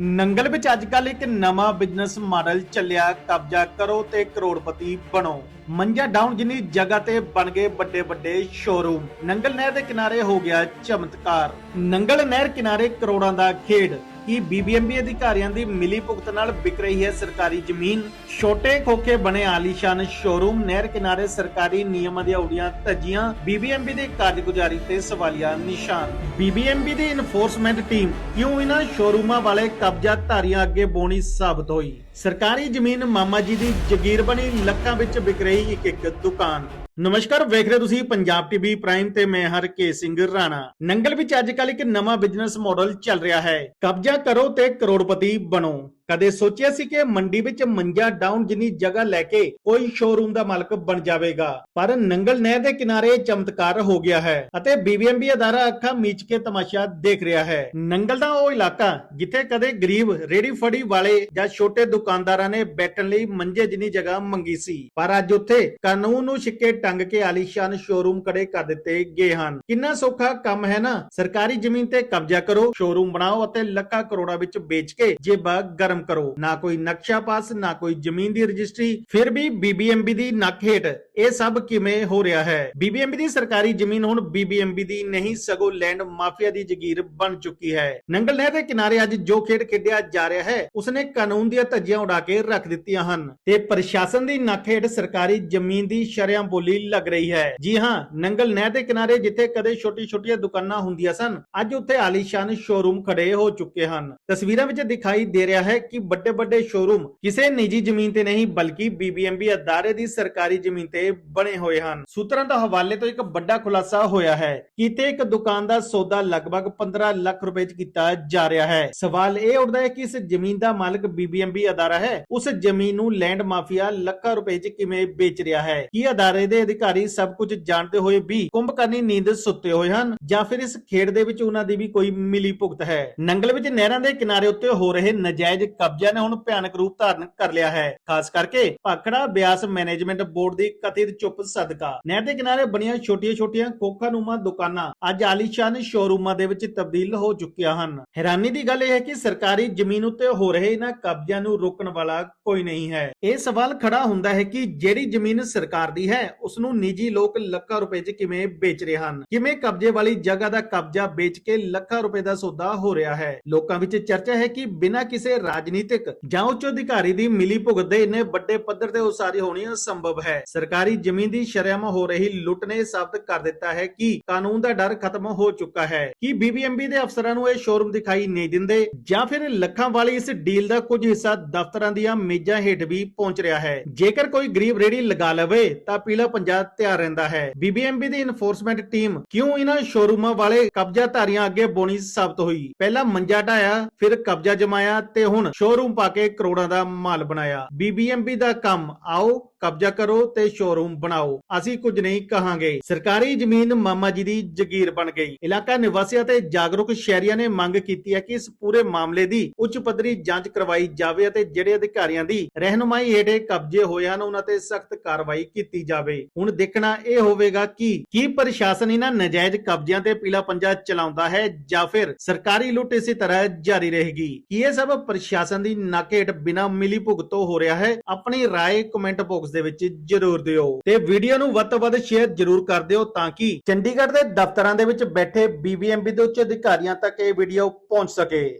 ਨੰਗਲ ਵਿੱਚ ਅੱਜ ਕੱਲ ਇੱਕ ਨਵਾਂ ਬਿਜ਼ਨਸ ਮਾਡਲ ਚੱਲਿਆ, ਕਬਜ਼ਾ ਕਰੋ ਤੇ ਕਰੋੜਪਤੀ ਬਣੋ। ਮੰਜਾ ਡਾਊਨ ਜਿੰਨੀ ਜਗ੍ਹਾ ਤੇ ਬਣ ਗਏ ਵੱਡੇ ਵੱਡੇ ਸ਼ੋਰੂਮ ਨੰਗਲ ਨਹਿਰ ਦੇ ਕਿਨਾਰੇ ਹੋ ਗਿਆ ਚਮਤਕਾਰ। ਨੰਗਲ ਨਹਿਰ ਕਿਨਾਰੇ ਕਰੋੜਾਂ ਦਾ ਖੇਡ। ਕੀ ਬੀਬੀਐਮਬੀ ਅਧਿਕਾਰੀਆਂ ਦੀ ਮਿਲੀ ਭੁਗਤ ਨਾਲ ਵਿਕ ਰਹੀ ਹੈ ਸਰਕਾਰੀ ਜ਼ਮੀਨ। ਛੋਟੇ ਖੋਖੇ ਬਣੇ ਆਲੀਸ਼ਾਨ ਸ਼ੋਰੂਮ, ਨਹਿਰ ਕਿਨਾਰੇ ਸਰਕਾਰੀ ਨਿਯਮਾਂ ਦੀਆਂ ਉਡੀਆਂ ਧੱਜੀਆਂ ਬੀਬੀਐਮਬੀ ਦੀ ਕਾਰਜਗੁਜ਼ਾਰੀ ਤੇ ਸਵਾਲੀਆ ਨਿਸ਼ਾਨ। ਬੀਬੀਐਮਬੀ ਦੀ ਇਨਫੋਰਸਮੈਂਟ ਟੀਮ ਕਿਉਂ ਇਹਨਾਂ ਸ਼ੋਰੂਮਾਂ ਵਾਲੇ ਕਬਜ਼ਾ ਧਾਰੀਆਂ ਅੱਗੇ ਬੋਣੀ ਸਾਬਤ ਹੋਈ? ਸਰਕਾਰੀ ਜ਼ਮੀਨ ਮਾਮਾ ਜੀ ਦੀ ਜਗੀਰ ਬਣੀ, ਲੱਖਾਂ ਵਿੱਚ ਵਿਕ ਰਹੀ ਇੱਕ ਇੱਕ ਦੁਕਾਨ। ਨਮਸਕਾਰ ਵੇਖ ਰਹੇ ਹੋ ਤੁਸੀਂ ਪੰਜਾਬ ਟੀਵੀ ਪ੍ਰਾਈਮ ਤੇ ਮੈਂ ਹਰਕੇ ਸਿੰਘ ਰਾਣਾ। ਨੰਗਲ ਵਿੱਚ ਅੱਜ ਕੱਲ ਇੱਕ ਨਵਾਂ ਬਿਜ਼ਨਸ ਮਾਡਲ ਚੱਲ ਰਿਹਾ ਹੈ। ਕਬਜ਼ਾ ਕਰੋ ਤੇ ਕਰੋੜਪਤੀ ਬਣੋ। ਕਦੇ ਸੋਚਿਆ ਸੀ ਕਿ ਮੰਡੀ ਵਿੱਚ ਮੰਜਾ ਡਾਊਨ ਜਿੰਨੀ ਜਗ੍ਹਾ ਲੈ ਕੇ ਕੋਈ ਸ਼ੋਰੂਮ ਦਾ ਮਾਲਕ ਬਣ ਜਾਵੇਗਾ, ਪਰ ਨੰਗਲ ਨਹਿਰ ਦੇ ਕਿਨਾਰੇ ਚਮਤਕਾਰ ਹੋ ਗਿਆ ਹੈ ਅਤੇ ਬੀਬੀਐਮਬੀ ਅਦਾਰਾ ਅੱਖਾਂ ਮੀਚ ਕੇ ਤਮਾਸ਼ਾ ਦੇਖ ਰਿਹਾ ਹੈ। ਨੰਗਲ ਦਾ ਉਹ ਇਲਾਕਾ ਜਿੱਥੇ ਕਦੇ ਗਰੀਬ, ਰੇੜੀ ਫੜੀ ਵਾਲੇ ਜਾਂ ਛੋਟੇ ਦੁਕਾਨਦਾਰਾਂ ਨੇ ਬੈਠਣ ਲਈ ਮੰਜੇ ਜਿੰਨੀ ਜਗ੍ਹਾ ਮੰਗੀ ਸੀ, ਪਰ ਅੱਜ ਉੱਥੇ ਕਾਨੂੰਨ ਨੂੰ ਛਿੱਕੇ ਟੰਗ ਕੇ ਆਲੀਸ਼ਾਨ ਸ਼ੋਰੂਮ ਖੜੇ ਕਰ ਦਿੱਤੇ ਗਏ ਹਨ। ਕਿੰਨਾ ਸੌਖਾ ਕੰਮ ਹੈ ਨਾ, ਸਰਕਾਰੀ ਜ਼ਮੀਨ ਤੇ ਕਬਜ਼ਾ ਕਰੋ ਸ਼ੋਰੂਮ ਬਣਾਓ ਅਤੇ ਲੱਖਾਂ ਕਰੋੜਾਂ ਵਿੱਚ ਵੇਚ ਕੇ ਜੇਬਾਂ ਗਰਮ ਕਰੋ। ਨਾ ਕੋਈ ਨਕਸ਼ਾ ਪਾਸ, ਨਾ ਕੋਈ ਜ਼ਮੀਨ ਦੀ ਰਜਿਸਟਰੀ, ਫਿਰ ਵੀ ਬੀਬੀਐਮਬੀ ਦੀ ਨੱਕ ਹੇਠ ਇਹ ਸਭ ਕਿਵੇਂ ਹੋ ਰਿਹਾ ਹੈ? ਬੀਬੀਐਮਬੀ ਦੀ ਸਰਕਾਰੀ ਜ਼ਮੀਨ ਹੁਣ ਬੀਬੀਐਮਬੀ ਦੀ ਨਹੀਂ, ਸਗੋਂ ਲੈਂਡ ਮਾਫੀਆ ਦੀ ਜਗੀਰ ਬਣ ਚੁੱਕੀ ਹੈ। ਨੰਗਲ ਨਹਿਰ ਦੇ ਕਿਨਾਰੇ ਅੱਜ ਜੋ ਖੇਡ ਖੇਡਿਆ ਜਾ ਰਿਹਾ ਹੈ, ਉਸਨੇ ਕਾਨੂੰਨ ਦੀਆਂ ਧੱਜੀਆਂ ਉਡਾ ਕੇ ਰੱਖ ਦਿੱਤੀਆਂ ਹਨ ਤੇ ਪ੍ਰਸ਼ਾਸਨ ਦੀ ਨੱਕ ਹੇਠ ਸਰਕਾਰੀ ਜ਼ਮੀਨ ਦੀ ਸ਼ਰਿਆਂ ਬੋਲੀ ਲੱਗ ਰਹੀ ਹੈ। ਜੀ ਹਾਂ, ਨੰਗਲ ਨਹਿਰ ਦੇ ਕਿਨਾਰੇ ਜਿੱਥੇ ਕਦੇ ਛੋਟੀ-ਛੋਟੀਆਂ ਦੁਕਾਨਾਂ ਹੁੰਦੀਆਂ ਸਨ, ਅੱਜ ਉੱਥੇ ਆਲੀਸ਼ਾਨ ਸ਼ੋਰੂਮ ਖੜੇ ਹੋ ਚੁੱਕੇ ਹਨ। ਤਸਵੀਰਾਂ ਵਿੱਚ ਦਿਖਾਈ ਦੇ ਰਿਹਾ ਹੈ ਕਿ ਵੱਡੇ-ਵੱਡੇ ਸ਼ੋਰੂਮ ਕਿਸੇ ਨਿੱਜੀ ਜ਼ਮੀਨ ਤੇ ਨਹੀਂ, ਬਲਕਿ ਬੀਬੀਐਮਬੀ ਅਦਾਰੇ ਦੀ ਸਰਕਾਰੀ ਜ਼ਮੀਨ ਤੇ ਬਣੇ ਹੋਏ ਹਨ। ਸੂਤਰਾਂ ਦਾ ਹਵਾਲੇ ਤੋਂ ਇੱਕ ਵੱਡਾ ਖੁਲਾਸਾ ਹੋਇਆ ਹੈ ਕਿਤੇ ਇੱਕ ਦੁਕਾਨ ਦਾ ਸੌਦਾ ਲਗਭਗ 15 ਲੱਖ ਰੁਪਏ 'ਚ ਕੀਤਾ ਜਾ ਰਿਹਾ ਹੈ। ਸਵਾਲ ਇਹ ਉੱਠਦਾ ਹੈ ਕਿ ਇਸ ਜ਼ਮੀਨ ਦਾ ਮਾਲਕ ਬੀਬੀਐਮਬੀ ਅਦਾਰਾ ਹੈ? ਉਸ ਜ਼ਮੀਨ ਨੂੰ ਲੈਂਡ ਮਾਫੀਆ ਲੱਖਾਂ ਰੁਪਏ 'ਚ ਕਿਵੇਂ ਵੇਚ ਰਿਹਾ ਹੈ? ਕੀ ਅਦਾਰੇ ਦੇ ਅਧਿਕਾਰੀ ਸਭ ਕੁਝ ਜਾਣਦੇ ਹੋਏ ਵੀ ਕੁੰਭਕਰਨੀ ਨੀਂਦ ਸੁੱਤੇ ਹੋਏ ਹਨ, ਜਾਂ ਫਿਰ ਇਸ ਖੇਡ ਦੇ ਵਿੱਚ ਉਹਨਾਂ ਦੀ ਵੀ ਕੋਈ ਮਿਲੀ ਭੁਗਤ ਹੈ? ਨੰਗਲ ਵਿੱਚ ਨਹਿਰਾਂ ਦੇ ਕਿਨਾਰੇ ਉੱਤੇ ਹੋ ਰਹੇ ਨਾਜਾਇਜ਼ ਕਬਜ਼ਿਆਂ ਨੇ ਹੁਣ ਭਿਆਨਕ ਰੂਪ ਧਾਰਨ ਕਰ ਲਿਆ ਹੈ। ਖਾਸ ਕਰਕੇ ਭਾਖੜਾ ਬਿਆਸ ਮੈਨੇਜਮੈਂਟ ਬੋਰਡ ਦੀ ਕਥਿਤ ਚੁੱਪ ਸਦਕਾ। ਨਹਿਰ ਦੇ ਕਿਨਾਰੇ ਬਣੀਆਂ ਛੋਟੀਆਂ-ਛੋਟੀਆਂ ਕੋਖਾਨੁਮਾ ਦੁਕਾਨਾਂ ਅੱਜ ਆਲੀਸ਼ਾਨ ਸ਼ੋਰੂਮਾਂ ਦੇ ਵਿੱਚ ਤਬਦੀਲ ਹੋ ਚੁੱਕੀਆਂ ਹਨ। ਹੈਰਾਨੀ ਦੀ ਗੱਲ ਇਹ ਹੈ ਕਿ ਸਰਕਾਰੀ ਜ਼ਮੀਨ ਉੱਤੇ ਹੋ ਰਹੇ ਇਹਨਾਂ ਕਬਜ਼ਿਆਂ ਨੂੰ ਰੋਕਣ ਵਾਲਾ ਕੋਈ ਨਹੀਂ ਹੈ। ਇਹ ਸਵਾਲ ਖੜਾ ਹੁੰਦਾ ਹੈ ਕਿ ਜਿਹੜੀ ਜ਼ਮੀਨ ਸਰਕਾਰ ਦੀ ਹੈ ਉਸ ਨੂੰ ਨਿੱਜੀ ਲੋਕ ਲੱਖਾਂ ਰੁਪਏ 'ਚ ਕਿਵੇਂ ਵੇਚ ਰਹੇ ਹਨ? ਕਿਵੇਂ ਕਬਜ਼ੇ ਵਾਲੀ ਜਗ੍ਹਾ ਦਾ ਕਬਜ਼ਾ ਵੇਚ ਕੇ ਲੱਖਾਂ ਰੁਪਏ ਦਾ ਸੌਦਾ ਹੋ ਰਿਹਾ ਹੈ? ਲੋਕਾਂ ਵਿੱਚ ਚਰਚਾ ਹੈ ਕਿ ਬਿਨਾਂ ਕਿਸੇ ਰਾਜਨੀਤਿਕ ਜਾਂ ਉੱਚ ਅਧਿਕਾਰੀ ਦੀ ਮਿਲੀ ਭੁਗਤ ਦੇ ਇੰਨੇ ਵੱਡੇ ਪੱਧਰ ਤੇ ਉਸਾਰੀ ਹੋਣੀ ਅਸੰਭਵ ਹੈ। ਸਰਕਾਰੀ ਜ਼ਮੀਨ ਦੀ ਸ਼ਰਮ ਹੋ ਰਹੀ ਲੁੱਟ ਨੇ ਸਾਬਤ ਕਰ ਦਿੱਤਾ ਹੈ ਕਿ ਕਾਨੂੰਨ ਦਾ ਡਰ ਖਤਮ ਹੋ ਚੁੱਕਾ ਹੈ। ਕਿ ਬੀਬੀਐਮਬੀ ਦੇ ਅਫਸਰਾਂ ਨੂੰ ਇਹ ਸ਼ੋਰੂਮ ਦਿਖਾਈ ਨਹੀਂ ਦਿੰਦੇ? ਜਾਂ ਫਿਰ ਲੱਖਾਂ ਵਾਲੀ ਇਸ ਡੀਲ ਦਾ ਕੁਝ ਹਿੱਸਾ ਦਫ਼ਤਰਾਂ ਦੀਆਂ ਮੇਜ਼ਾਂ ਹੇਠ ਵੀ ਪਹੁੰਚ ਰਿਹਾ ਹੈ? ਜੇਕਰ ਕੋਈ ਗਰੀਬ ਰੇੜੀ ਲਗਾ ਲਵੇ, ਤਾਂ ਪੀਲਾ ਪੰਜਾ ਤਿਆਰ ਰਹਿੰਦਾ ਹੈ। ਬੀਬੀਐਮਬੀ ਦੀ ਇਨਫੋਰਸਮੈਂਟ ਟੀਮ ਕਿਉਂ ਇਹਨਾਂ ਸ਼ੋਰੂਮਾਂ ਵਾਲੇ ਕਬਜ਼ਾਧਾਰੀਆਂ ਅੱਗੇ ਬੋਣੀ ਸਾਬਤ ਹੋਈ? ਪਹਿਲਾਂ ਮੰਜਾ ਢਾਇਆ, ਫਿਰ ਕਬਜ਼ਾ ਜਮਾਇਆ ਤੇ ਹੁਣ ਸ਼ੋਰੂਮ ਪਾ ਕੇ ਕਰੋੜਾਂ ਦਾ ਮਾਲ ਬਣਾਇਆ। ਬੀਬੀਐਮਬੀ ਦਾ ਕੰਮ ਆਓ ਕਬਜ਼ਾ ਕਰੋ ਤੇ ਸ਼ੋਰੂਮ ਬਣਾਓ ਅਸੀਂ ਕੁਝ ਨਹੀਂ ਕਹਾਂਗੇ ਸਰਕਾਰੀ ਜ਼ਮੀਨ ਮਾਮਾ ਜੀ ਦੀ ਜਗੀਰ ਬਣ ਗਈ ਇਲਾਕਾ ਨਿਵਾਸੀਆਂ ਤੇ ਜਾਗਰੂਕ ਸ਼ਹਿਰੀਆਂ ਨੇ ਮੰਗ ਕੀਤੀ ਹੈ ਕਿ ਇਸ ਪੂਰੇ ਮਾਮਲੇ ਦੀ ਉੱਚ ਪੱਧਰੀ ਜਾਂਚ ਕਰਵਾਈ ਜਾਵੇ ਅਤੇ ਜਿਹੜੇ ਅਧਿਕਾਰੀਆਂ ਦੀ ਰਹਿਨੁਮਾਈ ਹੇਠੇ ਕਬਜ਼ੇ ਹੋਏ ਹਨ ਉਹਨਾਂ ਤੇ ਸਖਤ ਕਾਰਵਾਈ ਕੀਤੀ ਜਾਵੇ ਹੁਣ ਦੇਖਣਾ ਇਹ ਹੋਵੇਗਾ ਕਿ ਕੀ ਪ੍ਰਸ਼ਾਸਨ ਇਹਨਾਂ ਨਜਾਇਜ਼ ਕਬਜ਼ਿਆਂ ਤੇ ਪੀਲਾ ਪੰਜਾ ਚਲਾਉਂਦਾ ਹੈ ਜਾਂ ਫਿਰ ਸਰਕਾਰੀ ਲੁੱਟ ਇਸੇ ਤਰ੍ਹਾਂ ਜਾਰੀ ਰਹੇਗੀ ਕੀ ਇਹ ਸਭ ਪ੍ਰਸ਼ਾਸਨ ਦੀ ਨੱਕ ਹੇਠ ਬਿਨਾਂ ਮਿਲੀ ਭੁਗਤੋਂ ਹੋ ਰਿਹਾ ਹੈ ਆਪਣੀ رائے ਕਮੈਂਟ ਬਾਕਸ ਦੇ ਵਿੱਚ ਜਰੂਰ ਦਿਓ। ਤੇ ਵੀਡੀਓ ਨੂੰ ਵੱਧ ਤੋਂ ਵੱਧ ਸ਼ੇਅਰ ਜਰੂਰ ਕਰ ਦਿਓ ਤਾਂ ਕਿ ਚੰਡੀਗੜ੍ਹ ਦੇ ਦਫ਼ਤਰਾਂ ਦੇ ਵਿੱਚ ਬੈਠੇ ਬੀਬੀਐਮਬੀ ਦੇ ਉੱਚ ਅਧਿਕਾਰੀਆਂ ਤੱਕ ਇਹ ਵੀਡੀਓ ਪਹੁੰਚ ਸਕੇ।